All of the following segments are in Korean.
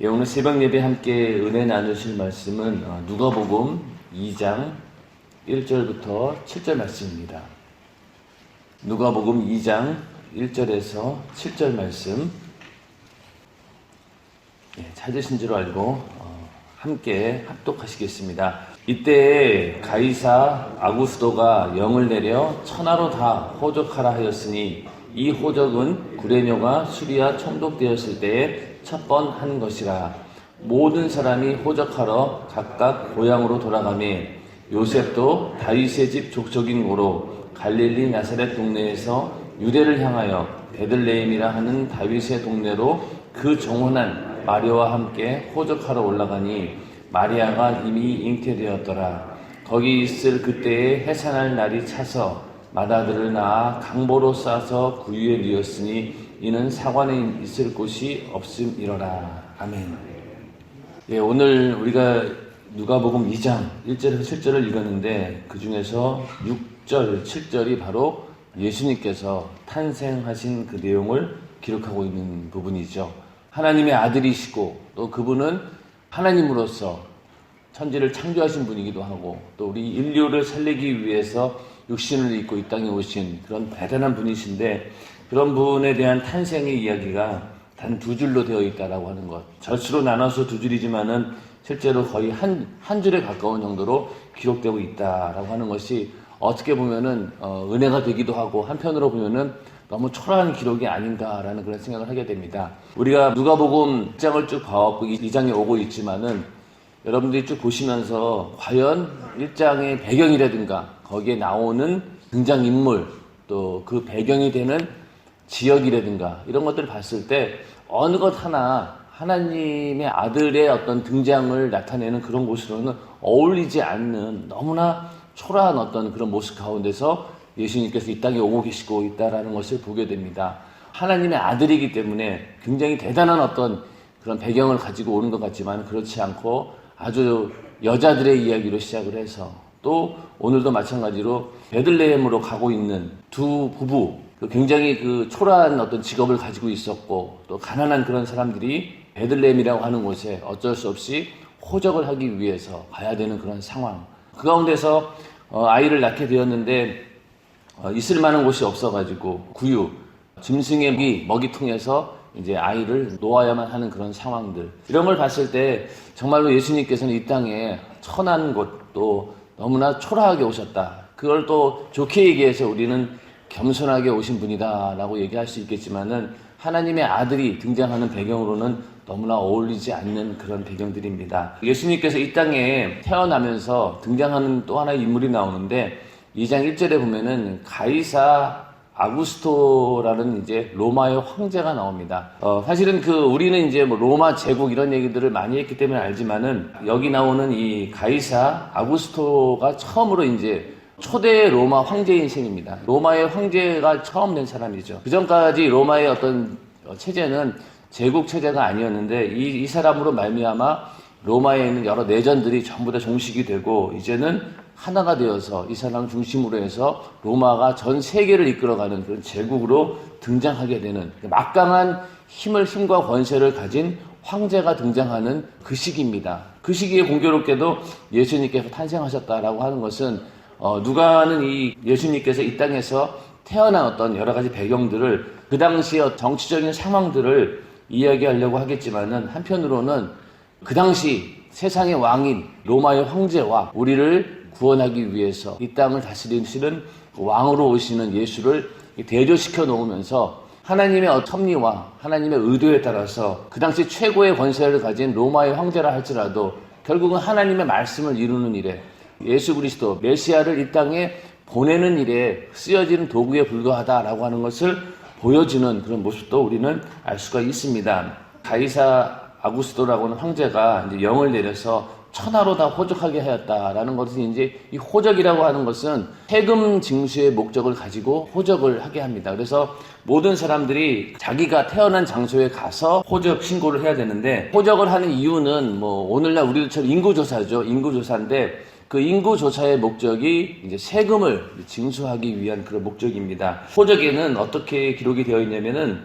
예, 오늘 새벽 예배 함께 은혜 나누실 말씀은 어, 누가복음 2장 1절부터 7절 말씀입니다. 누가복음 2장 1절에서 7절 말씀 예, 찾으신 줄 알고 어, 함께 합독하시겠습니다. 이때 가이사 아구스도가 영을 내려 천하로 다 호적하라 하였으니 이 호적은 구레뇨가 수리아 총독되었을 때에 첫 번 한 것이라 모든 사람이 호적하러 각각 고향으로 돌아가매 요셉도 다윗의 집 족속인 고로 갈릴리 나사렛 동네에서 유대를 향하여 베들레헴이라 하는 다윗의 동네로 그 정혼한 마리아와 함께 호적하러 올라가니 마리아가 이미 잉태되었더라. 거기 있을 그때에 해산할 날이 차서 마다들을 낳아 강보로 싸서 구유에 누였으니 이는 사관에 있을 곳이 없음이로라. 아멘. 예, 오늘 우리가 누가복음 2장 1절에서 7절을 읽었는데 그 중에서 6절, 7절이 바로 예수님께서 탄생하신 그 내용을 기록하고 있는 부분이죠. 하나님의 아들이시고 또 그분은 하나님으로서 천지를 창조하신 분이기도 하고 또 우리 인류를 살리기 위해서 육신을 입고 이 땅에 오신 그런 대단한 분이신데 그런 분에 대한 탄생의 이야기가 단 두 줄로 되어 있다라고 하는 것. 절수로 나눠서 두 줄이지만은 실제로 거의 한, 한 줄에 가까운 정도로 기록되고 있다라고 하는 것이 어떻게 보면은 어, 은혜가 되기도 하고 한편으로 보면은 너무 초라한 기록이 아닌가라는 그런 생각을 하게 됩니다. 우리가 누가복음 1장을 쭉 봐왔고 이 2장에 오고 있지만은 여러분들이 쭉 보시면서 과연 1장의 배경이라든가 거기에 나오는 등장인물 또 그 배경이 되는 지역이라든가 이런 것들을 봤을 때 어느 것 하나 하나님의 아들의 어떤 등장을 나타내는 그런 곳으로는 어울리지 않는 너무나 초라한 어떤 그런 모습 가운데서 예수님께서 이 땅에 오고 계시고 있다라는 것을 보게 됩니다. 하나님의 아들이기 때문에 굉장히 대단한 어떤 그런 배경을 가지고 오는 것 같지만 그렇지 않고 아주 여자들의 이야기로 시작을 해서 또 오늘도 마찬가지로 베들레헴으로 가고 있는 두 부부 그 굉장히 그 초라한 어떤 직업을 가지고 있었고 또 가난한 그런 사람들이 베들레헴이라고 하는 곳에 어쩔 수 없이 호적을 하기 위해서 가야 되는 그런 상황. 그 가운데서 어, 아이를 낳게 되었는데 어, 있을 만한 곳이 없어가지고 구유 짐승의 미 먹이통에서 이제 아이를 놓아야만 하는 그런 상황들 이런 걸 봤을 때 정말로 예수님께서는 이 땅에 천한 곳또 너무나 초라하게 오셨다. 그걸 또 좋게 얘기해서 우리는 겸손하게 오신 분이다라고 얘기할 수 있겠지만은 하나님의 아들이 등장하는 배경으로는 너무나 어울리지 않는 그런 배경들입니다. 예수님께서 이 땅에 태어나면서 등장하는 또 하나의 인물이 나오는데 2장 1절에 보면은 가이사 아구스토라는 이제 로마의 황제가 나옵니다. 어, 사실은 그 우리는 이제 뭐 로마 제국 이런 얘기들을 많이 했기 때문에 알지만은 여기 나오는 이 가이사 아구스토가 처음으로 이제 초대 로마 황제인 셈입니다. 로마의 황제가 처음 된 사람이죠. 그 전까지 로마의 어떤 체제는 제국 체제가 아니었는데 이, 이 사람으로 말미암아 로마에 있는 여러 내전들이 전부 다 종식이 되고 이제는 하나가 되어서 이 사람 중심으로 해서 로마가 전 세계를 이끌어가는 그런 제국으로 등장하게 되는 막강한 힘을 힘과 권세를 가진 황제가 등장하는 그 시기입니다. 그 시기에 공교롭게도 예수님께서 탄생하셨다라고 하는 것은 어, 누가는 이 예수님께서 이 땅에서 태어난 어떤 여러 가지 배경들을 그 당시의 정치적인 상황들을 이야기하려고 하겠지만은 한편으로는 그 당시 세상의 왕인 로마의 황제와 우리를 구원하기 위해서 이 땅을 다스리시는 왕으로 오시는 예수를 대조시켜 놓으면서 하나님의 섭리와 하나님의 의도에 따라서 그 당시 최고의 권세를 가진 로마의 황제라 할지라도 결국은 하나님의 말씀을 이루는 일에 예수 그리스도 메시아를 이 땅에 보내는 일에 쓰여지는 도구에 불과하다라고 하는 것을 보여주는 그런 모습도 우리는 알 수가 있습니다. 가이사 아구스토라고 하는 황제가 이제 영을 내려서 천하로 다 호적하게 하였다라는 것은 이제 이 호적이라고 하는 것은 세금 징수의 목적을 가지고 호적을 하게 합니다. 그래서 모든 사람들이 자기가 태어난 장소에 가서 호적 신고를 해야 되는데 호적을 하는 이유는 뭐 오늘날 우리들처럼 인구조사죠. 인구조사인데 그 인구 조사의 목적이 이제 세금을 징수하기 위한 그런 목적입니다. 호적에는 어떻게 기록이 되어 있냐면은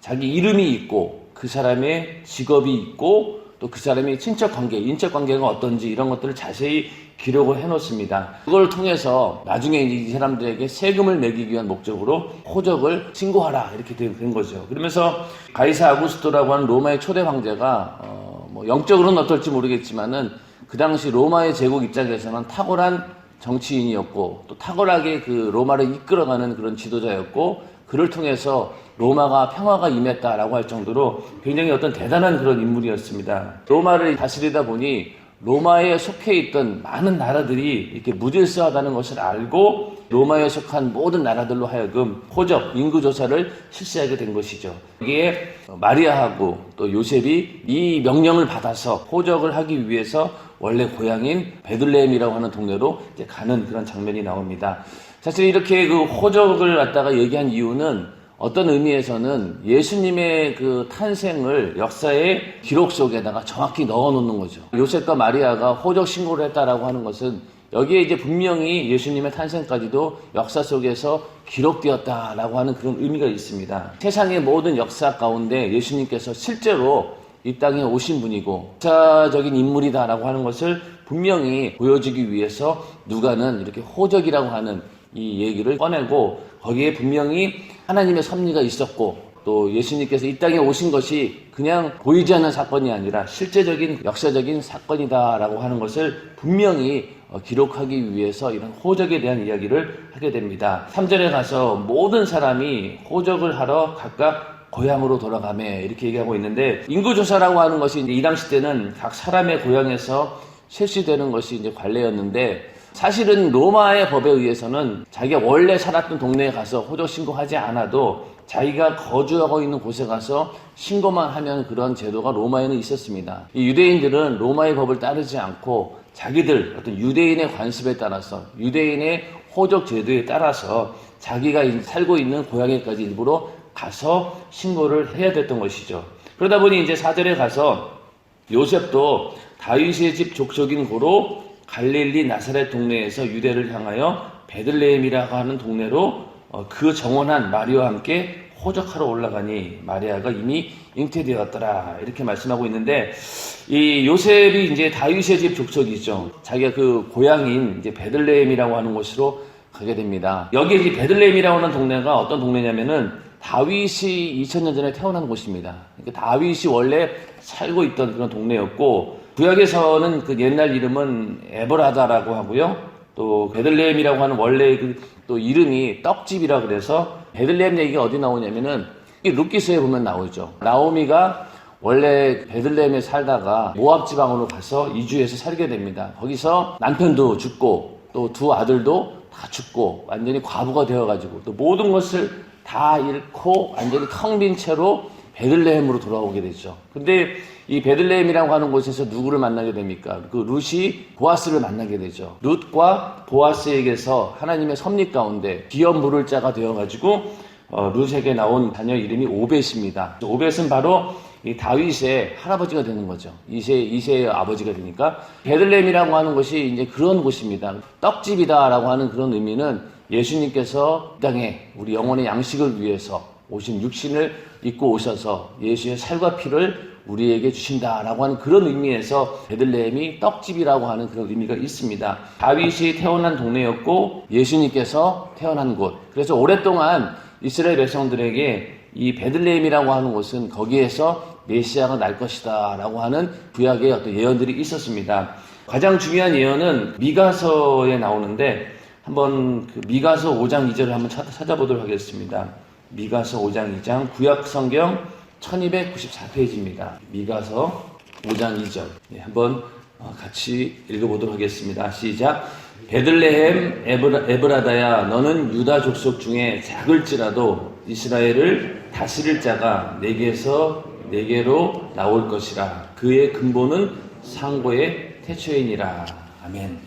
자기 이름이 있고 그 사람의 직업이 있고 또 그 사람의 친척 관계, 인적 관계가 어떤지 이런 것들을 자세히 기록을 해 놓습니다. 그걸 통해서 나중에 이 사람들에게 세금을 매기기 위한 목적으로 호적을 신고하라 이렇게 된, 된 거죠. 그러면서 가이사 아구스토라고 하는 로마의 초대 황제가 어, 뭐 영적으로는 어떨지 모르겠지만은 그 당시 로마의 제국 입장에서는 탁월한 정치인이었고 또 탁월하게 그 로마를 이끌어가는 그런 지도자였고 그를 통해서 로마가 평화가 임했다라고 할 정도로 굉장히 어떤 대단한 그런 인물이었습니다. 로마를 다스리다 보니 로마에 속해 있던 많은 나라들이 이렇게 무질서하다는 것을 알고 로마에 속한 모든 나라들로 하여금 호적, 인구조사를 실시하게 된 것이죠. 여기에 마리아하고 또 요셉이 이 명령을 받아서 호적을 하기 위해서 원래 고향인 베들레헴이라고 하는 동네로 가는 그런 장면이 나옵니다. 사실 이렇게 그 호적을 갖다가 얘기한 이유는 어떤 의미에서는 예수님의 그 탄생을 역사의 기록 속에다가 정확히 넣어 놓는 거죠. 요셉과 마리아가 호적 신고를 했다라고 하는 것은 여기에 이제 분명히 예수님의 탄생까지도 역사 속에서 기록되었다라고 하는 그런 의미가 있습니다. 세상의 모든 역사 가운데 예수님께서 실제로 이 땅에 오신 분이고 역사적인 인물이다라고 하는 것을 분명히 보여주기 위해서 누가는 이렇게 호적이라고 하는 이 얘기를 꺼내고 거기에 분명히 하나님의 섭리가 있었고 또 예수님께서 이 땅에 오신 것이 그냥 보이지 않는 사건이 아니라 실제적인 역사적인 사건이다라고 하는 것을 분명히 어, 기록하기 위해서 이런 호적에 대한 이야기를 하게 됩니다. 3절에 가서 모든 사람이 호적을 하러 각각 고향으로 돌아가매 이렇게 얘기하고 있는데 인구조사라고 하는 것이 이 당시 때는 각 사람의 고향에서 실시되는 것이 이제 관례였는데 사실은 로마의 법에 의해서는 자기가 원래 살았던 동네에 가서 호적 신고하지 않아도 자기가 거주하고 있는 곳에 가서 신고만 하면 그런 제도가 로마에는 있었습니다. 이 유대인들은 로마의 법을 따르지 않고 자기들 어떤 유대인의 관습에 따라서 유대인의 호적 제도에 따라서 자기가 살고 있는 고향에까지 일부러 가서 신고를 해야 됐던 것이죠. 그러다 보니 이제 사절에 가서 요셉도 다윗의 집 족속인 고로 갈릴리 나사렛 동네에서 유대를 향하여 베들레헴이라고 하는 동네로 어, 그 정원한 마리아와 함께 호적하러 올라가니 마리아가 이미 잉태되었더라 이렇게 말씀하고 있는데 이 요셉이 이제 다윗의 집 족속이죠. 자기가 그 고향인 이제 베들레헴이라고 하는 곳으로 가게 됩니다. 여기 이 베들레헴이라고 하는 동네가 어떤 동네냐면은 다윗이 2000년 전에 태어난 곳입니다. 그러니까 다윗이 원래 살고 있던 그런 동네였고 구약에서는 그 옛날 이름은 에버라다라고 하고요. 또 베들레헴이라고 하는 원래 그또 이름이 떡집이라 그래서 베들레헴 얘기가 어디 나오냐면은 이 루키스에 보면 나오죠. 나오미가 원래 베들레헴에 살다가 모압 지방으로 가서 이주해서 살게 됩니다. 거기서 남편도 죽고 또 두 아들도 다 죽고 완전히 과부가 되어가지고 또 모든 것을 다 잃고 완전히 텅 빈 채로 베들레헴으로 돌아오게 되죠. 근데 이 베들레헴이라고 하는 곳에서 누구를 만나게 됩니까? 그 룻이 보아스를 만나게 되죠. 룻과 보아스에게서 하나님의 섭리 가운데 기업 물을 자가 되어가지고 어, 룻에게 나온 자녀 이름이 오벳입니다. 오벳은 바로 이 다윗의 할아버지가 되는 거죠. 이세 이세의 아버지가 되니까 베들레헴이라고 하는 것이 이제 그런 곳입니다. 떡집이다라고 하는 그런 의미는 예수님께서 이 땅에 우리 영혼의 양식을 위해서 오신 육신을 입고 오셔서 예수의 살과 피를 우리에게 주신다라고 하는 그런 의미에서 베들레헴이 떡집이라고 하는 그런 의미가 있습니다. 다윗이 태어난 동네였고 예수님께서 태어난 곳. 그래서 오랫동안 이스라엘 백성들에게 이 베들레헴이라고 하는 곳은 거기에서 메시아가 날 것이다라고 하는 구약의 어떤 예언들이 있었습니다. 가장 중요한 예언은 미가서에 나오는데 한번 그 미가서 5장 2절을 한번 찾아보도록 하겠습니다. 미가서 5장 2장 구약 성경 1294페이지입니다. 미가서 5장 2절. 네, 한번 어, 같이 읽어보도록 하겠습니다. 시작. 베들레헴 에브라, 에브라 다야 너는 유다 족속 중에 작을지라도 이스라엘을 다스릴 자가 내게서 내게로 나올 것이라. 그의 근본은 상고의 태초이니라. 아멘.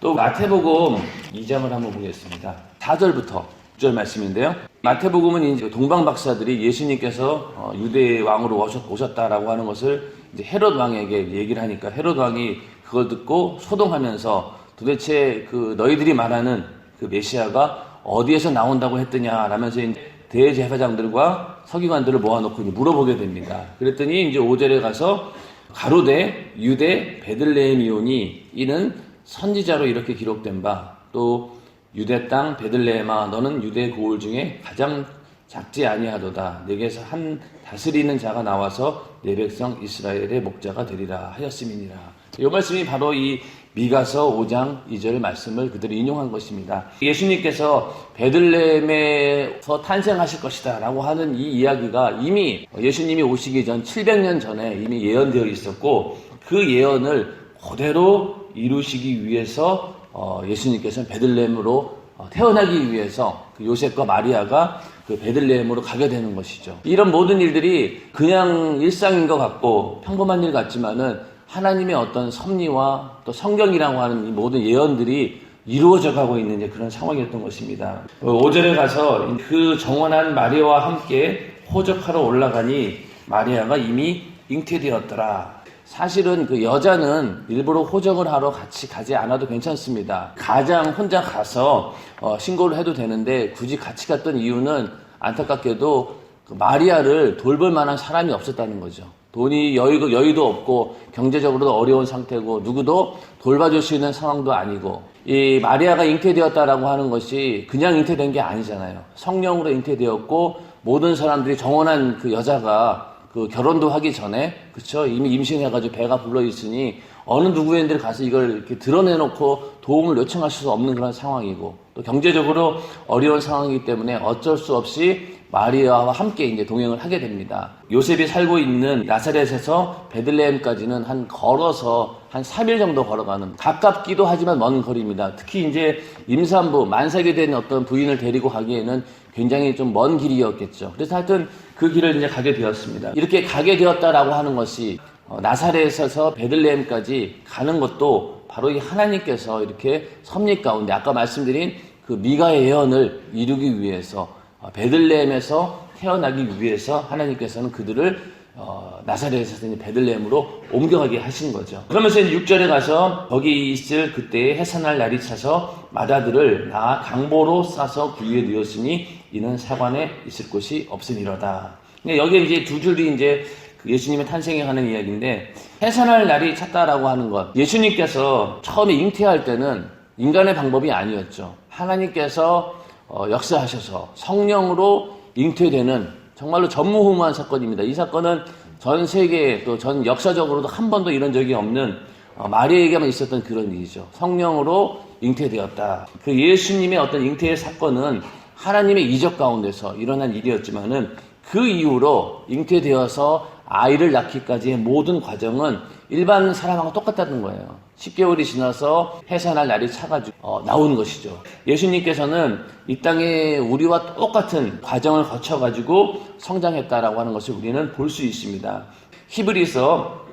또 마태복음 2장을 한번 보겠습니다. 4절부터 6절 말씀인데요. 마태복음은 이제 동방 박사들이 예수님께서 어, 유대 왕으로 오셨다라고 하는 것을 이제 헤롯 왕에게 얘기를 하니까 헤롯 왕이 그걸 듣고 소동하면서 도대체 그 너희들이 말하는 그 메시아가 어디에서 나온다고 했더냐 라면서 이제 대제사장들과 서기관들을 모아놓고 이제 물어보게 됩니다. 그랬더니 이제 5절에 가서 가로대 유대 베들레헴이오니 이는 선지자로 이렇게 기록된 바 또 유대 땅 베들레헴아 너는 유대 고을 중에 가장 작지 아니하도다 내게서 한 다스리는 자가 나와서 내 백성 이스라엘의 목자가 되리라 하였음이니라 이 말씀이 바로 이 미가서 5장 2절 말씀을 그대로 인용한 것입니다. 예수님께서 베들레헴에서 탄생하실 것이다 라고 하는 이 이야기가 이미 예수님이 오시기 전 700년 전에 이미 예언되어 있었고 그 예언을 그대로 이루시기 위해서 어, 예수님께서는 베들레헴으로 어, 태어나기 위해서 그 요셉과 마리아가 그 베들레헴으로 가게 되는 것이죠. 이런 모든 일들이 그냥 일상인 것 같고 평범한 일 같지만은 하나님의 어떤 섭리와 또 성경이라고 하는 이 모든 예언들이 이루어져 가고 있는 그런 상황이었던 것입니다. 5절에 가서 그 정원한 마리아와 함께 호적하러 올라가니 마리아가 이미 잉태되었더라. 사실은 그 여자는 일부러 호적을 하러 같이 가지 않아도 괜찮습니다. 가장 혼자 가서 어, 신고를 해도 되는데 굳이 같이 갔던 이유는 안타깝게도 그 마리아를 돌볼 만한 사람이 없었다는 거죠. 돈이 여유도, 여유도 없고 경제적으로도 어려운 상태고 누구도 돌봐줄 수 있는 상황도 아니고 이 마리아가 잉태되었다라고 하는 것이 그냥 잉태된 게 아니잖아요. 성령으로 잉태되었고 모든 사람들이 정원한 그 여자가 그 결혼도 하기 전에 그쵸 이미 임신해가지고 배가 불러 있으니 어느 누구인들 가서 이걸 이렇게 드러내놓고 도움을 요청할 수 없는 그런 상황이고 또 경제적으로 어려운 상황이기 때문에 어쩔 수 없이 마리아와 함께 이제 동행을 하게 됩니다. 요셉이 살고 있는 나사렛에서 베들레헴까지는 한 걸어서 한 3일 정도 걸어가는 가깝기도 하지만 먼 거리입니다. 특히 이제 임산부 만삭이 된 어떤 부인을 데리고 가기에는 굉장히 좀 먼 길이었겠죠. 그래서 하여튼 그 길을 이제 가게 되었습니다. 이렇게 가게 되었다라고 하는 것이 어, 나사렛에서 베들레헴까지 가는 것도 바로 이 하나님께서 이렇게 섭리 가운데 아까 말씀드린 그 미가의 예언을 이루기 위해서 어, 베들레헴에서 태어나기 위해서 하나님께서는 그들을 어, 나사렛에서 베들레헴으로 옮겨가게 하신 거죠. 그러면서 이제 6절에 가서 거기 있을 그때에 해산할 날이 차서 마다들을 나 강보로 싸서 구유에 누었으니 이는 사관에 있을 곳이 없으니로다. 근데 여기에 이제 두 줄이 이제 그 예수님의 탄생에 관한 이야기인데 해산할 날이 찼다라고 하는 것. 예수님께서 처음에 잉태할 때는 인간의 방법이 아니었죠. 하나님께서 어, 역사하셔서 성령으로 잉태되는 정말로 전무후무한 사건입니다. 이 사건은 전 세계 또 전 역사적으로도 한 번도 이런 적이 없는 어, 마리아에게만 있었던 그런 일이죠. 성령으로 잉태되었다. 그 예수님의 어떤 잉태의 사건은 하나님의 이적 가운데서 일어난 일이었지만은 그 이후로 잉태되어서 아이를 낳기까지의 모든 과정은 일반 사람하고 똑같다는 거예요. 10개월이 지나서 해산할 날이 차가지고 어, 나온 것이죠. 예수님께서는 이 땅에 우리와 똑같은 과정을 거쳐가지고 성장했다라고 하는 것을 우리는 볼 수 있습니다. 히브리서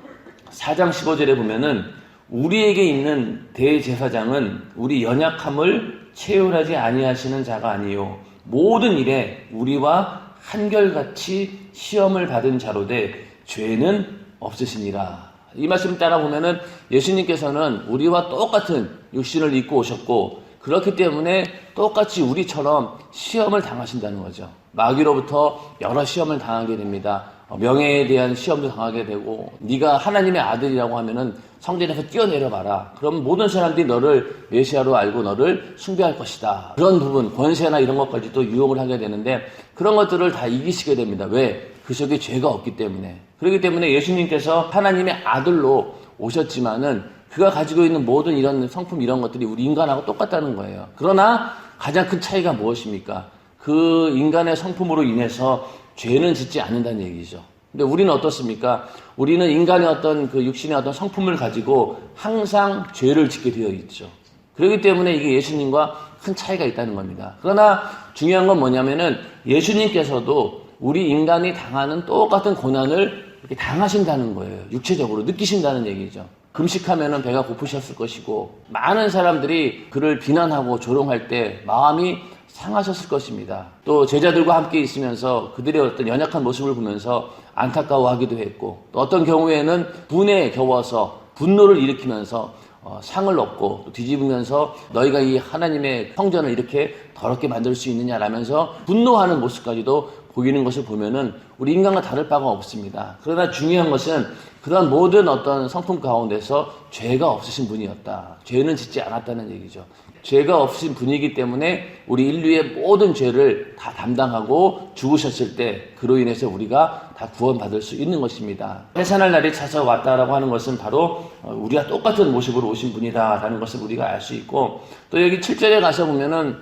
4장 15절에 보면은 우리에게 있는 대제사장은 우리 연약함을 체휼하지 아니하시는 자가 아니요 모든 일에 우리와 한결같이 시험을 받은 자로되 죄는 없으시니라. 이 말씀 따라 보면은 예수님께서는 우리와 똑같은 육신을 입고 오셨고 그렇기 때문에 똑같이 우리처럼 시험을 당하신다는 거죠. 마귀로부터 여러 시험을 당하게 됩니다. 어, 명예에 대한 시험도 당하게 되고 네가 하나님의 아들이라고 하면은 성전에서 뛰어내려 봐라. 그럼 모든 사람들이 너를 메시아로 알고 너를 숭배할 것이다. 그런 부분, 권세나 이런 것까지도 유혹을 하게 되는데 그런 것들을 다 이기시게 됩니다. 왜? 그 속에 죄가 없기 때문에. 그렇기 때문에 예수님께서 하나님의 아들로 오셨지만은 그가 가지고 있는 모든 이런 성품 이런 것들이 우리 인간하고 똑같다는 거예요. 그러나 가장 큰 차이가 무엇입니까? 그 인간의 성품으로 인해서 죄는 짓지 않는다는 얘기죠. 근데 우리는 어떻습니까? 우리는 인간의 어떤 그 육신의 어떤 성품을 가지고 항상 죄를 짓게 되어 있죠. 그렇기 때문에 이게 예수님과 큰 차이가 있다는 겁니다. 그러나 중요한 건 뭐냐면은 예수님께서도 우리 인간이 당하는 똑같은 고난을 이렇게 당하신다는 거예요. 육체적으로 느끼신다는 얘기죠. 금식하면은 배가 고프셨을 것이고 많은 사람들이 그를 비난하고 조롱할 때 마음이 상하셨을 것입니다. 또 제자들과 함께 있으면서 그들의 어떤 연약한 모습을 보면서 안타까워하기도 했고 또 어떤 경우에는 분에 겨워서 분노를 일으키면서 어, 상을 얻고 또 뒤집으면서 너희가 이 하나님의 성전을 이렇게 더럽게 만들 수 있느냐라면서 분노하는 모습까지도 보이는 것을 보면은 우리 인간과 다를 바가 없습니다. 그러나 중요한 것은 그런 모든 어떤 성품 가운데서 죄가 없으신 분이었다. 죄는 짓지 않았다는 얘기죠. 죄가 없으신 분이기 때문에 우리 인류의 모든 죄를 다 담당하고 죽으셨을 때 그로 인해서 우리가 다 구원받을 수 있는 것입니다. 해산할 날이 찾아왔다라고 하는 것은 바로 어, 우리가 똑같은 모습으로 오신 분이다라는 것을 우리가 알 수 있고 또 여기 7절에 가서 보면은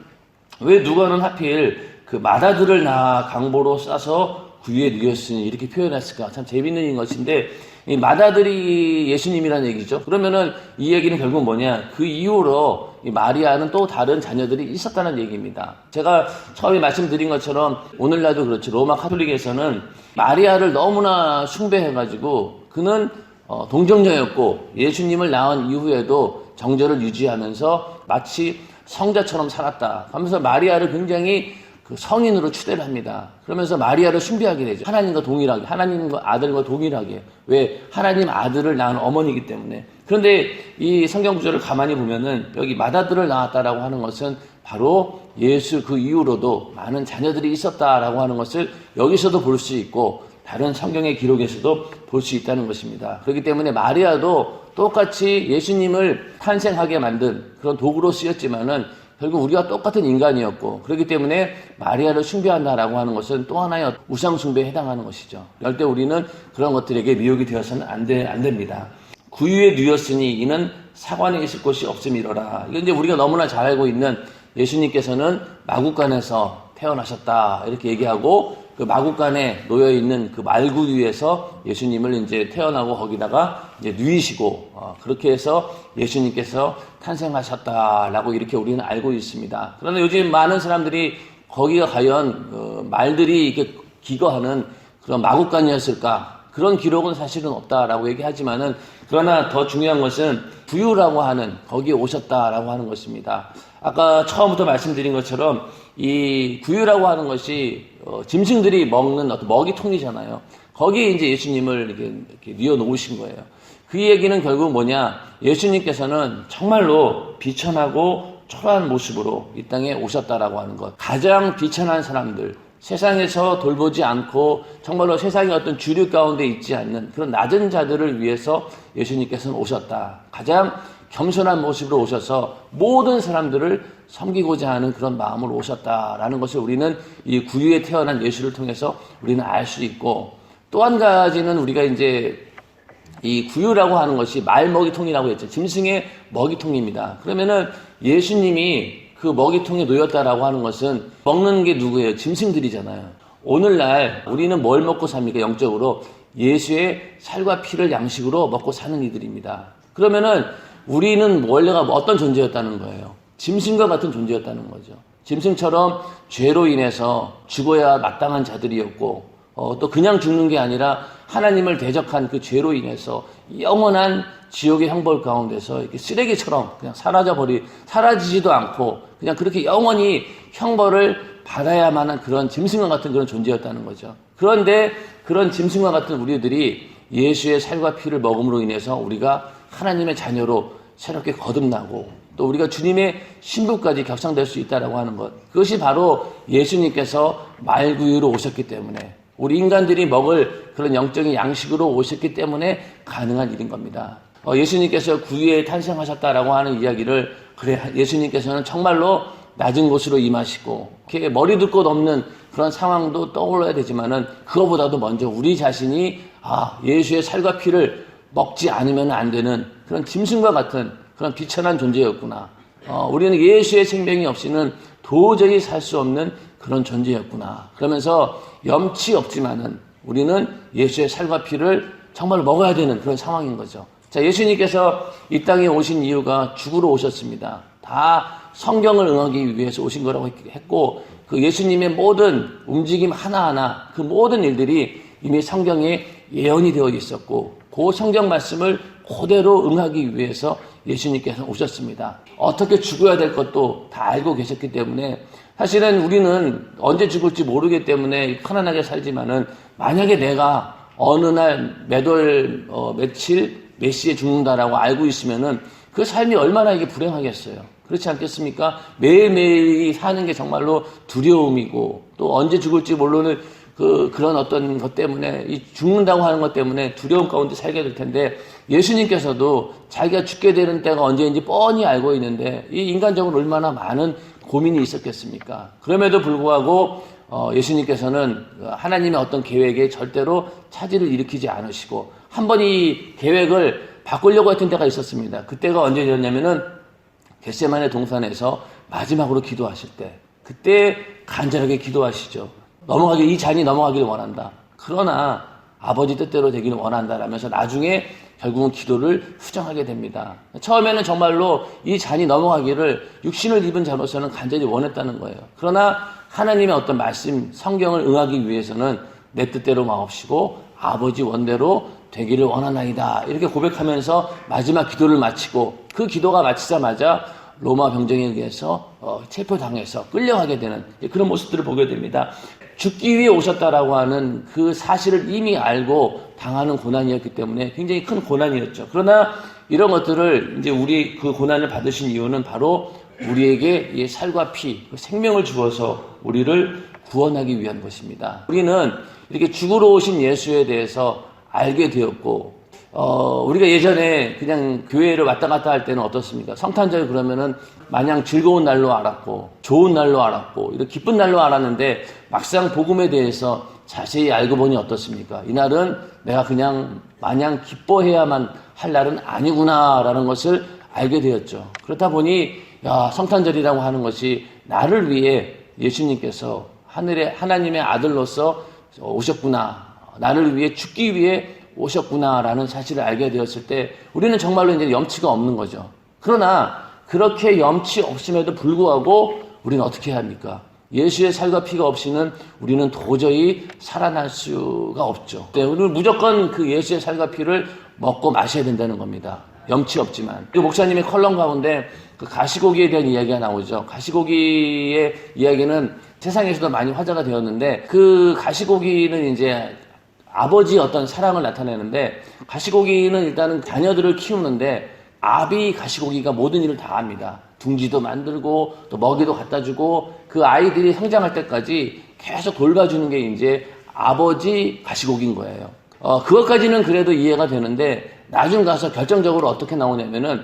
왜 누가는 하필 그 마다들을 낳아 강보로 싸서 구유에 누였으니 이렇게 표현했을까 참 재밌는 것인데 이 마다들이 예수님이라는 얘기죠. 그러면은 이 얘기는 결국 뭐냐 그 이후로 이 마리아는 또 다른 자녀들이 있었다는 얘기입니다. 제가 처음에 말씀드린 것처럼 오늘날도 그렇죠. 로마 카톨릭에서는 마리아를 너무나 숭배해가지고 그는 어, 동정녀였고 예수님을 낳은 이후에도 정절을 유지하면서 마치 성자처럼 살았다. 하면서 마리아를 굉장히 그 성인으로 추대를 합니다. 그러면서 마리아를 숭배하게 되죠. 하나님과 동일하게, 하나님과 아들과 동일하게. 왜? 하나님 아들을 낳은 어머니이기 때문에. 그런데 이 성경 구절을 가만히 보면은 여기 맏아들을 낳았다라고 하는 것은 바로 예수 그 이후로도 많은 자녀들이 있었다라고 하는 것을 여기서도 볼 수 있고 다른 성경의 기록에서도 볼 수 있다는 것입니다. 그렇기 때문에 마리아도 똑같이 예수님을 탄생하게 만든 그런 도구로 쓰였지만은 결국 우리가 똑같은 인간이었고 그렇기 때문에 마리아를 숭배한다라고 하는 것은 또 하나의 우상 숭배에 해당하는 것이죠. 절대 우리는 그런 것들에게 미혹이 되어서는 안, 돼, 안 됩니다. 구유에 누였으니 이는 사관에 있을 곳이 없음이로라. 이건 이제 우리가 너무나 잘 알고 있는 예수님께서는 마국간에서 태어나셨다 이렇게 얘기하고 그 마국간에 놓여 있는 그 말구 위에서 예수님을 이제 태어나고 거기다가 이제 누이시고 어, 그렇게 해서 예수님께서 탄생하셨다라고 이렇게 우리는 알고 있습니다. 그러나 요즘 많은 사람들이 거기가 과연 어, 말들이 이렇게 기거하는 그런 마국간이었을까? 그런 기록은 사실은 없다라고 얘기하지만은 그러나 더 중요한 것은 부유라고 하는 거기에 오셨다라고 하는 것입니다. 아까 처음부터 말씀드린 것처럼 이 구유라고 하는 것이 어, 짐승들이 먹는 어떤 먹이통이잖아요. 거기에 이제 예수님을 이렇게, 이렇게 뉘어 놓으신 거예요. 그 얘기는 결국 뭐냐? 예수님께서는 정말로 비천하고 초라한 모습으로 이 땅에 오셨다라고 하는 것. 가장 비천한 사람들, 세상에서 돌보지 않고 정말로 세상의 어떤 주류 가운데 있지 않는 그런 낮은 자들을 위해서 예수님께서는 오셨다. 가장 겸손한 모습으로 오셔서 모든 사람들을 섬기고자 하는 그런 마음으로 오셨다라는 것을 우리는 이 구유에 태어난 예수를 통해서 우리는 알 수 있고 또 한 가지는 우리가 이제 이 구유라고 하는 것이 말 먹이통이라고 했죠. 짐승의 먹이통입니다. 그러면은 예수님이 그 먹이통에 놓였다라고 하는 것은 먹는 게 누구예요? 짐승들이잖아요. 오늘날 우리는 뭘 먹고 삽니까? 영적으로 예수의 살과 피를 양식으로 먹고 사는 이들입니다. 그러면은 우리는 원래가 어떤 존재였다는 거예요? 짐승과 같은 존재였다는 거죠. 짐승처럼 죄로 인해서 죽어야 마땅한 자들이었고 어, 또 그냥 죽는 게 아니라 하나님을 대적한 그 죄로 인해서 영원한 지옥의 형벌 가운데서 이렇게 쓰레기처럼 그냥 사라져 버리 사라지지도 않고 그냥 그렇게 영원히 형벌을 받아야만 한 그런 짐승과 같은 그런 존재였다는 거죠. 그런데 그런 짐승과 같은 우리들이 예수의 살과 피를 먹음으로 인해서 우리가 하나님의 자녀로 새롭게 거듭나고 또 우리가 주님의 신부까지 격상될 수 있다라고 하는 것. 그것이 바로 예수님께서 말구유로 오셨기 때문에 우리 인간들이 먹을 그런 영적인 양식으로 오셨기 때문에 가능한 일인 겁니다. 어, 예수님께서 구유에 탄생하셨다라고 하는 이야기를 그래 예수님께서는 정말로 낮은 곳으로 임하시고 이렇게 머리 둘 곳 없는 그런 상황도 떠올라야 되지만은 그거보다도 먼저 우리 자신이 아 예수의 살과 피를 먹지 않으면 안 되는 그런 짐승과 같은 그런 비천한 존재였구나. 어, 우리는 예수의 생명이 없이는 도저히 살 수 없는 그런 존재였구나. 그러면서 염치 없지만은 우리는 예수의 살과 피를 정말 먹어야 되는 그런 상황인 거죠. 자, 예수님께서 이 땅에 오신 이유가 죽으러 오셨습니다. 다 성경을 응하기 위해서 오신 거라고 했고, 그 예수님의 모든 움직임 하나하나, 그 모든 일들이 이미 성경에 예언이 되어 있었고, 그 성경 말씀을 그대로 응하기 위해서 예수님께서 오셨습니다. 어떻게 죽어야 될 것도 다 알고 계셨기 때문에 사실은 우리는 언제 죽을지 모르기 때문에 편안하게 살지만은 만약에 내가 어느 날 몇 월, 어, 며칠, 몇 시에 죽는다라고 알고 있으면은 그 삶이 얼마나 이게 불행하겠어요. 그렇지 않겠습니까? 매일매일 사는 게 정말로 두려움이고 또 언제 죽을지 모르는 그 그런 어떤 것 때문에 이 죽는다고 하는 것 때문에 두려움 가운데 살게 될 텐데 예수님께서도 자기가 죽게 되는 때가 언제인지 뻔히 알고 있는데 이 인간적으로 얼마나 많은 고민이 있었겠습니까? 그럼에도 불구하고 어, 예수님께서는 하나님의 어떤 계획에 절대로 차질을 일으키지 않으시고 한 번 이 계획을 바꾸려고 했던 때가 있었습니다. 그때가 언제였냐면은 겟세만의 동산에서 마지막으로 기도하실 때 그때 간절하게 기도하시죠. 넘어가길 이 잔이 넘어가기를 원한다. 그러나 아버지 뜻대로 되기를 원한다라면서 나중에 결국은 기도를 수정하게 됩니다. 처음에는 정말로 이 잔이 넘어가기를 육신을 입은 자로서는 간절히 원했다는 거예요. 그러나 하나님의 어떤 말씀, 성경을 응하기 위해서는 내 뜻대로 마옵시고 아버지 원대로 되기를 원하나이다. 이렇게 고백하면서 마지막 기도를 마치고 그 기도가 마치자마자 로마 병정에 의해서 어, 체포당해서 끌려가게 되는 그런 모습들을 보게 됩니다. 죽기 위해 오셨다라고 하는 그 사실을 이미 알고 당하는 고난이었기 때문에 굉장히 큰 고난이었죠. 그러나 이런 것들을 이제 우리 그 고난을 받으신 이유는 바로 우리에게 이 살과 피, 그 생명을 주어서 우리를 구원하기 위한 것입니다. 우리는 이렇게 죽으러 오신 예수에 대해서 알게 되었고, 어, 우리가 예전에 그냥 교회를 왔다 갔다 할 때는 어떻습니까? 성탄절 그러면은 마냥 즐거운 날로 알았고, 좋은 날로 알았고, 이렇게 기쁜 날로 알았는데, 막상 복음에 대해서 자세히 알고 보니 어떻습니까? 이날은 내가 그냥 마냥 기뻐해야만 할 날은 아니구나라는 것을 알게 되었죠. 그렇다 보니, 야, 성탄절이라고 하는 것이 나를 위해 예수님께서 하늘의 하나님의 아들로서 오셨구나. 나를 위해 죽기 위해 오셨구나라는 사실을 알게 되었을 때 우리는 정말로 이제 염치가 없는 거죠. 그러나 그렇게 염치 없음에도 불구하고 우리는 어떻게 해야 합니까? 예수의 살과 피가 없이는 우리는 도저히 살아날 수가 없죠. 네, 우리는 무조건 그 예수의 살과 피를 먹고 마셔야 된다는 겁니다. 염치 없지만. 그 목사님의 컬럼 가운데 그 가시고기에 대한 이야기가 나오죠. 가시고기의 이야기는 세상에서도 많이 화제가 되었는데 그 가시고기는 이제 아버지의 어떤 사랑을 나타내는데 가시고기는 일단은 자녀들을 키우는데 아비 가시고기가 모든 일을 다 합니다. 둥지도 만들고 또 먹이도 갖다 주고 그 아이들이 성장할 때까지 계속 돌봐주는 게 이제 아버지 가시고기인 거예요. 어, 그것까지는 그래도 이해가 되는데 나중 가서 결정적으로 어떻게 나오냐면은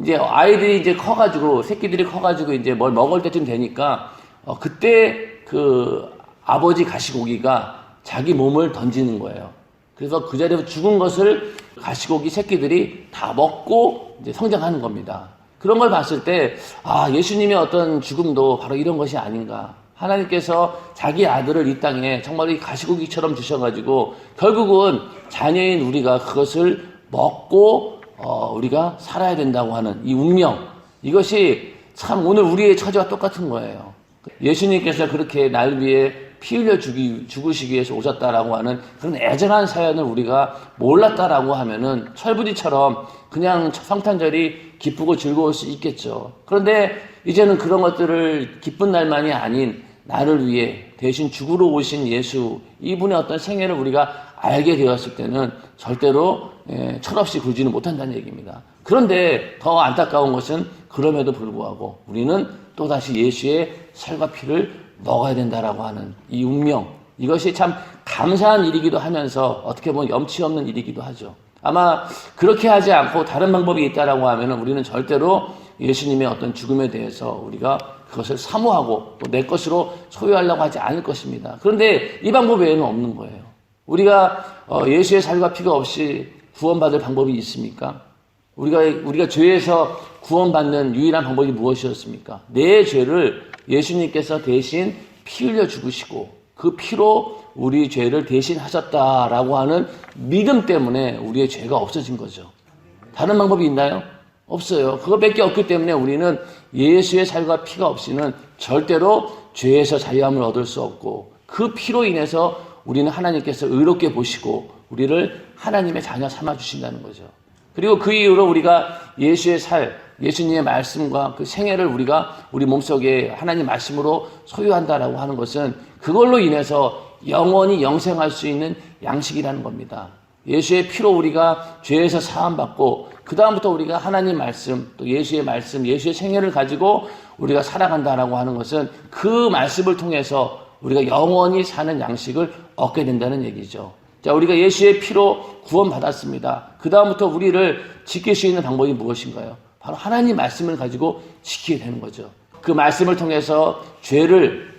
이제 아이들이 이제 커가지고 새끼들이 커가지고 이제 뭘 먹을 때쯤 되니까 어, 그때 그 아버지 가시고기가 자기 몸을 던지는 거예요. 그래서 그 자리에서 죽은 것을 가시고기 새끼들이 다 먹고 이제 성장하는 겁니다. 그런 걸 봤을 때, 아, 예수님의 어떤 죽음도 바로 이런 것이 아닌가. 하나님께서 자기 아들을 이 땅에 정말 이 가시고기처럼 주셔가지고 결국은 자녀인 우리가 그것을 먹고 어, 우리가 살아야 된다고 하는 이 운명 이것이 참 오늘 우리의 처지와 똑같은 거예요. 예수님께서 그렇게 날 위해 피 흘려 죽이, 죽으시기 위해서 오셨다라고 하는 그런 애절한 사연을 우리가 몰랐다라고 하면은 철부지처럼 그냥 성탄절이 기쁘고 즐거울 수 있겠죠. 그런데 이제는 그런 것들을 기쁜 날만이 아닌 나를 위해 대신 죽으러 오신 예수 이분의 어떤 생애를 우리가 알게 되었을 때는 절대로 예, 철없이 굴지는 못한다는 얘기입니다. 그런데 더 안타까운 것은 그럼에도 불구하고 우리는 또다시 예수의 살과 피를 먹어야 된다라고 하는 이 운명 이것이 참 감사한 일이기도 하면서 어떻게 보면 염치 없는 일이기도 하죠. 아마 그렇게 하지 않고 다른 방법이 있다라고 하면 우리는 절대로 예수님의 어떤 죽음에 대해서 우리가 그것을 사모하고 또내 것으로 소유하려고 하지 않을 것입니다. 그런데 이 방법 외에는 없는 거예요. 우리가 어, 예수의 살과 피가 없이 구원받을 방법이 있습니까? 우리가 우리가 죄에서 구원받는 유일한 방법이 무엇이었습니까? 내 죄를 예수님께서 대신 피 흘려 죽으시고 그 피로 우리 죄를 대신 하셨다라고 하는 믿음 때문에 우리의 죄가 없어진 거죠. 다른 방법이 있나요? 없어요. 그것밖에 없기 때문에 우리는 예수의 살과 피가 없이는 절대로 죄에서 자유함을 얻을 수 없고 그 피로 인해서 우리는 하나님께서 의롭게 보시고 우리를 하나님의 자녀 삼아 주신다는 거죠. 그리고 그 이후로 우리가 예수의 살, 예수님의 말씀과 그 생애를 우리가 우리 몸속에 하나님 말씀으로 소유한다라고 하는 것은 그걸로 인해서 영원히 영생할 수 있는 양식이라는 겁니다. 예수의 피로 우리가 죄에서 사함받고 그 다음부터 우리가 하나님 말씀 또 예수의 말씀 예수의 생애를 가지고 우리가 살아간다라고 하는 것은 그 말씀을 통해서 우리가 영원히 사는 양식을 얻게 된다는 얘기죠. 자, 우리가 예수의 피로 구원받았습니다. 그 다음부터 우리를 지킬 수 있는 방법이 무엇인가요? 바로 하나님 말씀을 가지고 지키게 되는 거죠. 그 말씀을 통해서 죄를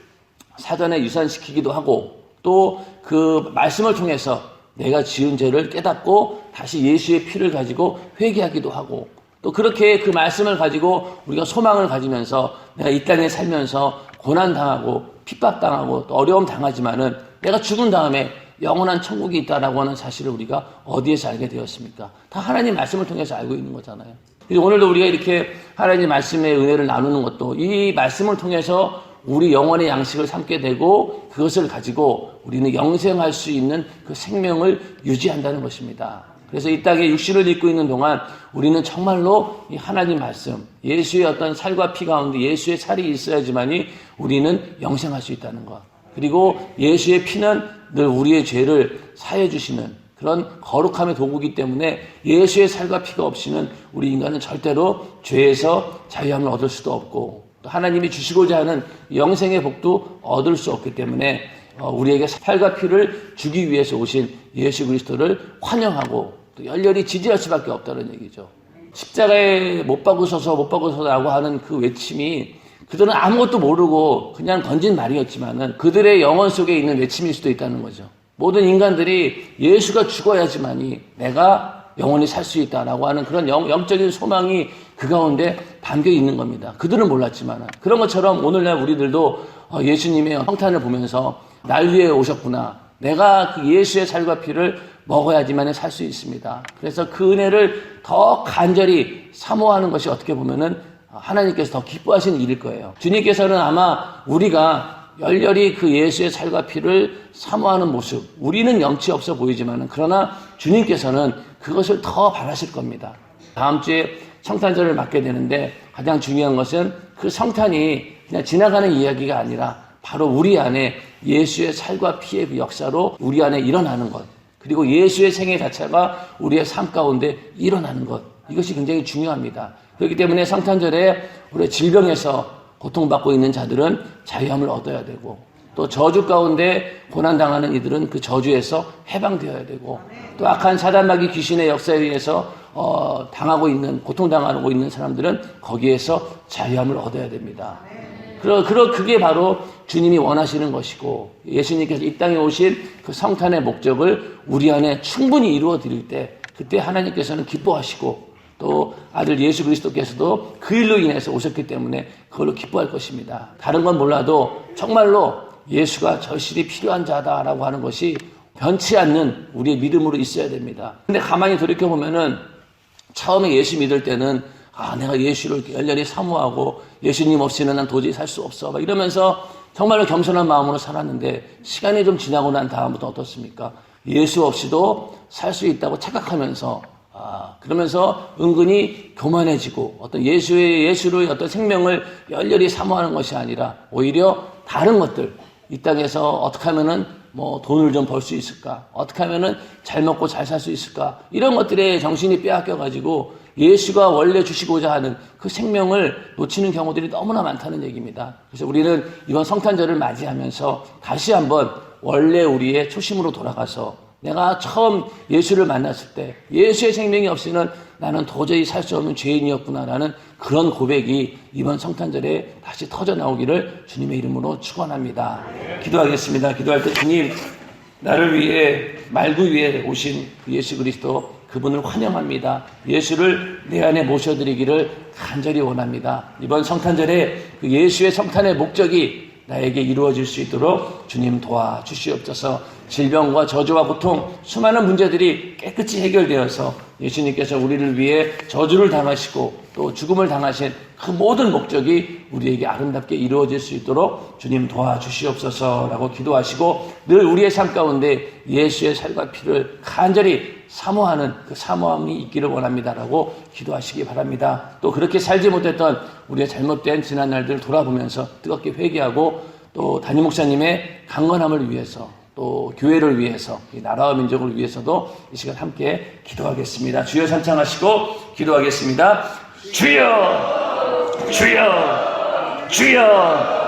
사전에 유산시키기도 하고 또 그 말씀을 통해서 내가 지은 죄를 깨닫고 다시 예수의 피를 가지고 회개하기도 하고 또 그렇게 그 말씀을 가지고 우리가 소망을 가지면서 내가 이 땅에 살면서 고난 당하고 핍박 당하고 또 어려움 당하지만은 내가 죽은 다음에 영원한 천국이 있다라고 하는 사실을 우리가 어디에서 알게 되었습니까? 다 하나님 말씀을 통해서 알고 있는 거잖아요. 그래서 오늘도 우리가 이렇게 하나님 말씀의 은혜를 나누는 것도 이 말씀을 통해서 우리 영혼의 양식을 삼게 되고 그것을 가지고 우리는 영생할 수 있는 그 생명을 유지한다는 것입니다. 그래서 이 땅에 육신을 입고 있는 동안 우리는 정말로 이 하나님 말씀, 예수의 어떤 살과 피 가운데 예수의 살이 있어야지만이 우리는 영생할 수 있다는 것. 그리고 예수의 피는 늘 우리의 죄를 사해 주시는 그런 거룩함의 도구이기 때문에 예수의 살과 피가 없이는 우리 인간은 절대로 죄에서 자유함을 얻을 수도 없고 또 하나님이 주시고자 하는 영생의 복도 얻을 수 없기 때문에 어, 우리에게 살과 피를 주기 위해서 오신 예수 그리스도를 환영하고 또 열렬히 지지할 수밖에 없다는 얘기죠. 십자가에 못 박으셔서 못 박으셔라고 하는 그 외침이 그들은 아무것도 모르고 그냥 던진 말이었지만은 그들의 영혼 속에 있는 외침일 수도 있다는 거죠. 모든 인간들이 예수가 죽어야지만이 내가 영원히 살 수 있다라고 하는 그런 영, 영적인 소망이 그 가운데 담겨 있는 겁니다. 그들은 몰랐지만 그런 것처럼 오늘날 우리들도 어, 예수님의 성탄을 보면서 날 위해 오셨구나. 내가 그 예수의 살과 피를 먹어야지만 살 수 있습니다. 그래서 그 은혜를 더 간절히 사모하는 것이 어떻게 보면은 하나님께서 더 기뻐하시는 일일 거예요. 주님께서는 아마 우리가 열렬히 그 예수의 살과 피를 사모하는 모습, 우리는 영치 없어 보이지만은 그러나 주님께서는 그것을 더 바라실 겁니다. 다음 주에 성탄절을 맞게 되는데 가장 중요한 것은 그 성탄이 그냥 지나가는 이야기가 아니라 바로 우리 안에 예수의 살과 피의 그 역사로 우리 안에 일어나는 것. 그리고 예수의 생애 자체가 우리의 삶 가운데 일어나는 것. 이것이 굉장히 중요합니다. 그렇기 때문에 성탄절에 우리 질병에서 고통받고 있는 자들은 자유함을 얻어야 되고 또 저주 가운데 고난당하는 이들은 그 저주에서 해방되어야 되고 또 악한 사단마귀 귀신의 역사에 의해서 어, 당하고 있는 고통당하고 있는 사람들은 거기에서 자유함을 얻어야 됩니다. 그러, 그러, 그게 바로 주님이 원하시는 것이고 예수님께서 이 땅에 오신 그 성탄의 목적을 우리 안에 충분히 이루어 드릴 때 그때 하나님께서는 기뻐하시고 또 아들 예수 그리스도께서도 그 일로 인해서 오셨기 때문에 그걸로 기뻐할 것입니다. 다른 건 몰라도 정말로 예수가 절실히 필요한 자다라고 하는 것이 변치 않는 우리의 믿음으로 있어야 됩니다. 근데 가만히 돌이켜 보면은 처음에 예수 믿을 때는 아, 내가 예수를 열렬히 사모하고 예수님 없이는 난 도저히 살 수 없어. 막 이러면서 정말로 겸손한 마음으로 살았는데 시간이 좀 지나고 난 다음부터 어떻습니까? 예수 없이도 살 수 있다고 착각하면서 아, 그러면서 은근히 교만해지고 어떤 예수의 예수의 어떤 생명을 열렬히 사모하는 것이 아니라 오히려 다른 것들 이 땅에서 어떻게 하면은 뭐 돈을 좀 벌 수 있을까? 어떻게 하면은 잘 먹고 잘 살 수 있을까? 이런 것들에 정신이 빼앗겨 가지고 예수가 원래 주시고자 하는 그 생명을 놓치는 경우들이 너무나 많다는 얘기입니다. 그래서 우리는 이번 성탄절을 맞이하면서 다시 한번 원래 우리의 초심으로 돌아가서 내가 처음 예수를 만났을 때 예수의 생명이 없이는 나는 도저히 살 수 없는 죄인이었구나라는 그런 고백이 이번 성탄절에 다시 터져 나오기를 주님의 이름으로 축원합니다. 기도하겠습니다. 기도할 때 주님 나를 위해 말구 위에 오신 예수 그리스도 그분을 환영합니다. 예수를 내 안에 모셔드리기를 간절히 원합니다. 이번 성탄절에 그 예수의 성탄의 목적이 나에게 이루어질 수 있도록 주님 도와주시옵소서 질병과 저주와 고통, 수많은 문제들이 깨끗이 해결되어서 예수님께서 우리를 위해 저주를 당하시고 또 죽음을 당하신 그 모든 목적이 우리에게 아름답게 이루어질 수 있도록 주님 도와주시옵소서라고 기도하시고 늘 우리의 삶 가운데 예수의 살과 피를 간절히 사모하는 그 사모함이 있기를 원합니다라고 기도하시기 바랍니다. 또 그렇게 살지 못했던 우리의 잘못된 지난 날들을 돌아보면서 뜨겁게 회개하고 또 담임 목사님의 강건함을 위해서 또 교회를 위해서 이 나라와 민족을 위해서도 이 시간 함께 기도하겠습니다. 주여 찬창하시고 기도하겠습니다. 주여 주여 주여